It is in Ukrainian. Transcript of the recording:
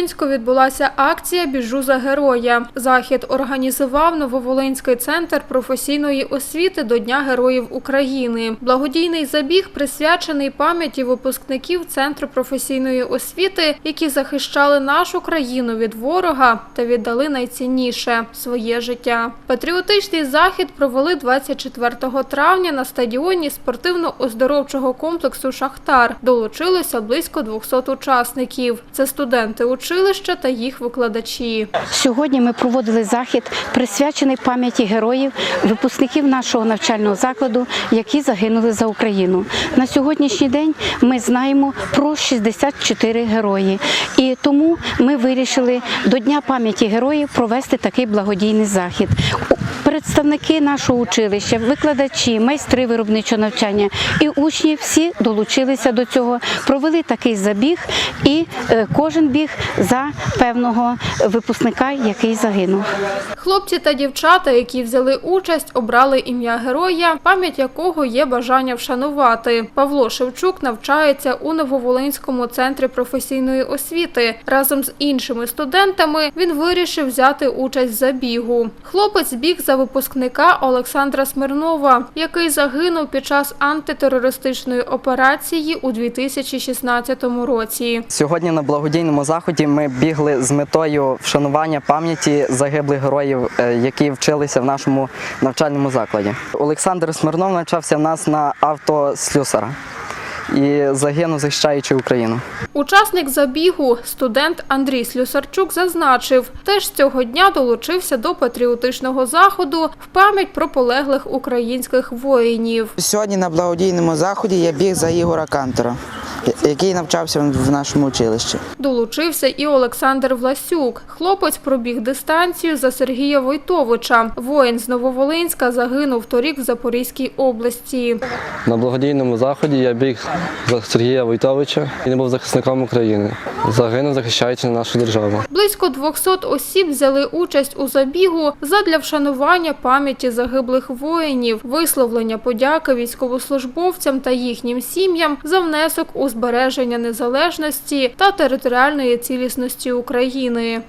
Нововолинську відбулася акція Біжу за героя. Захід організував Нововолинський центр професійної освіти до Дня Героїв України. Благодійний забіг присвячений пам'яті випускників Центру професійної освіти, які захищали нашу країну від ворога та віддали найцінніше своє життя. Патріотичний захід провели 24 травня на стадіоні спортивно-оздоровчого комплексу Шахтар. Долучилося близько 200 учасників. Це студенти училища та їх викладачі. Сьогодні ми проводили захід, присвячений пам'яті героїв, випускників нашого навчального закладу, які загинули за Україну. На сьогоднішній день ми знаємо про 64 герої, і тому ми вирішили до Дня пам'яті героїв провести такий благодійний захід. Представники нашого училища, викладачі, майстри виробничого навчання і учні всі долучилися до цього, провели такий забіг, і е, кожен біг за певного випускника, який загинув. Хлопці та дівчата, які взяли участь, обрали ім'я героя, пам'ять якого є бажання вшанувати. Павло Шевчук навчається у Нововолинському центрі професійної освіти. Разом з іншими студентами він вирішив взяти участь в забігу. Хлопець біг за випускника Олександра Смирнова, який загинув під час антитерористичної операції у 2016 році. Сьогодні на благодійному заході ми бігли з метою вшанування пам'яті загиблих героїв, е, які вчилися в нашому навчальному закладі. Олександр Смирнов навчався в нас на автослюсара і загинув, захищаючи Україну. Учасник забігу, студент Андрій Слюсарчук, зазначив, теж цього дня долучився до патріотичного заходу в пам'ять про полеглих українських воїнів. Сьогодні на благодійному заході я біг за Ігора Кантора, який навчався в нашому училищі. Долучився і Олександр Власюк. Хлопець пробіг дистанцію за Сергія Войтовича. Воїн з Нововолинська загинув торік в Запорізькій області. На благодійному заході я біг за Сергія Войтовича і не був захисником України. Загинув, захищаючи нашу державу. Близько 200 осіб взяли участь у забігу задля вшанування пам'яті загиблих воїнів, висловлення подяки військовослужбовцям та їхнім сім'ям за внесок у збереження незалежності та територіальної цілісності України.